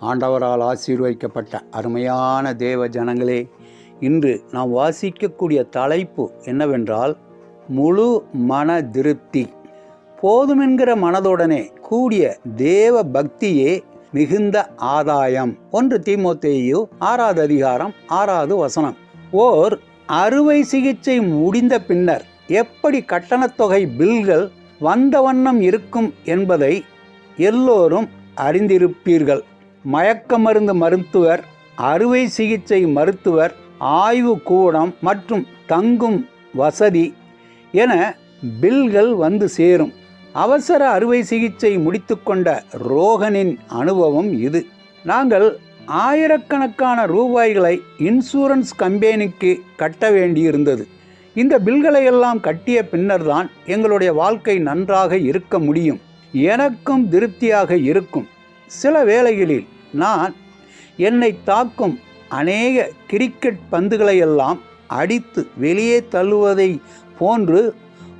ஆண்டவரால் ஆசீர்வதிக்கப்பட்ட அருமையான தேவ ஜனங்களே இன்று நாம் வாசிக்கக்கூடிய தலைப்பு என்னவென்றால் முழு மன திருப்தி. போதுமென்கிற மனதுடனே கூடிய தேவ பக்தியே மிகுந்த ஆதாயம். ஒன்று தீமோத்தேயு ஆறாவது அதிகாரம் ஆறாவது வசனம். ஓர் அறுவை சிகிச்சை முடிந்த பின்னர் எப்படி கட்டணத்தொகை பில்கள் வந்த வண்ணம் இருக்கும் என்பதை எல்லோரும் அறிந்திருப்பீர்கள். மயக்க மருந்து மருத்துவர் அறுவை சிகிச்சை மருத்துவர் ஆய்வு கூடம் மற்றும் தங்கும் வசதி என பில்கள் வந்து சேரும். அவசர அறுவை சிகிச்சை முடித்துக்கொண்ட ரோகனின் அனுபவம் இது. நாங்கள் ஆயிரக்கணக்கான ரூபாய்களை இன்சூரன்ஸ் கம்பெனிக்கு கட்ட வேண்டியிருந்தது. இந்த பில்களை எல்லாம் கட்டிய பின்னர்தான் எங்களுடைய வாழ்க்கை நன்றாக இருக்க முடியும். எனக்கும் திருப்தியாக இருக்கும். சில வேளைகளில் நான் என்னை தாக்கும் அநேக கிரிக்கெட் பந்துகளையெல்லாம் அடித்து வெளியே தள்ளுவதை போன்று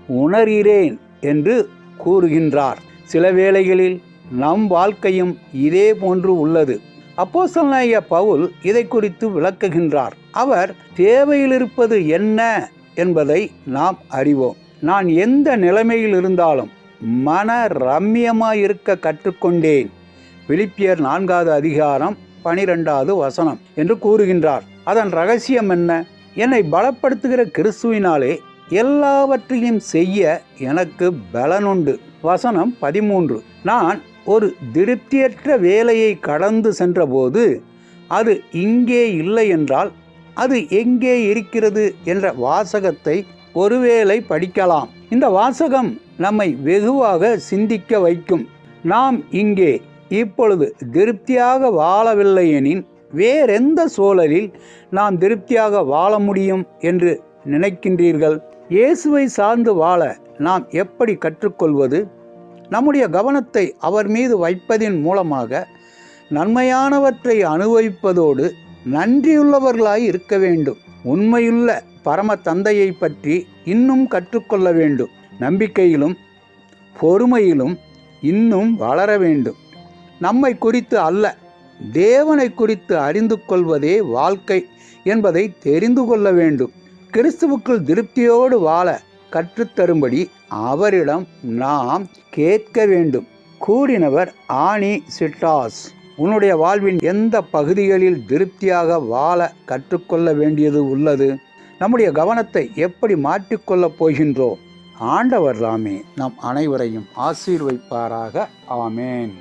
உணர்கிறேன் என்று கூறுகின்றார். சில வேளைகளில் நம் வாழ்க்கையும் இதே போன்று உள்ளது. அப்போஸ்தலனாகிய பவுல் இதை குறித்து விளக்குகின்றார். அவர் தேவையில் இருப்பது என்ன? என்பதை நாம் அறிவோம். நான் எந்த நிலைமையில் இருந்தாலும் மன ரம்யமாயிருக்க கற்றுக்கொண்டேன். பிலிப்பியர் நான்காவது அதிகாரம் பனிரெண்டாவது வசனம் என்று கூறுகின்றார். அதன் ரகசியம் என்ன? என்னை பலப்படுத்துகிற கிறிஸ்துவினாலே எல்லாவற்றையும் செய்ய எனக்கு பலனுண்டு. வசனம் பதிமூன்று. நான் ஒரு திருப்தியற்ற வேலையை கடந்து சென்றபோது அது இங்கே இல்லை என்றால் அது எங்கே இருக்கிறது என்ற வாசகத்தை ஒருவேளை படிக்கலாம். இந்த வாசகம் நம்மை வெகுவாக சிந்திக்க வைக்கும். நாம் இங்கே இப்பொழுது திருப்தியாக வாழவில்லை எனின் வேறெந்த சூழலில் நாம் திருப்தியாக வாழ முடியும் என்று நினைக்கின்றீர்கள்? இயேசுவை சார்ந்து வாழ நாம் எப்படி கற்றுக்கொள்வது? நம்முடைய கவனத்தை அவர் மீது வைப்பதின் மூலமாக நன்மையானவற்றை அனுபவிப்பதோடு நன்றியுள்ளவர்களாய் இருக்க வேண்டும். உண்மையுள்ள பரம தந்தையை பற்றி இன்னும் கற்றுக்கொள்ள வேண்டும். நம்பிக்கையிலும் பொறுமையிலும் இன்னும் வளர வேண்டும். நம்மை குறித்து அல்ல. தேவனை குறித்து அறிந்து கொள்வதே வாழ்க்கை என்பதை தெரிந்து கொள்ள வேண்டும். கிறிஸ்துவுக்குள் திருப்தியோடு வாழ கற்றுத்தரும்படி அவரிடம் நாம் கேட்க வேண்டும். கூறினவர் ஆனி சிட்டாஸ். உன்னுடைய வாழ்வின் எந்த பகுதிகளில் திருப்தியாக வாழ கற்றுக்கொள்ள வேண்டியது உள்ளது? நம்முடைய கவனத்தை எப்படி மாற்றிக்கொள்ளப் போகின்றோம் ஆண்டவர் ராமே நம் அனைவரையும் ஆசீர்வைப்பாராக. ஆமேன்.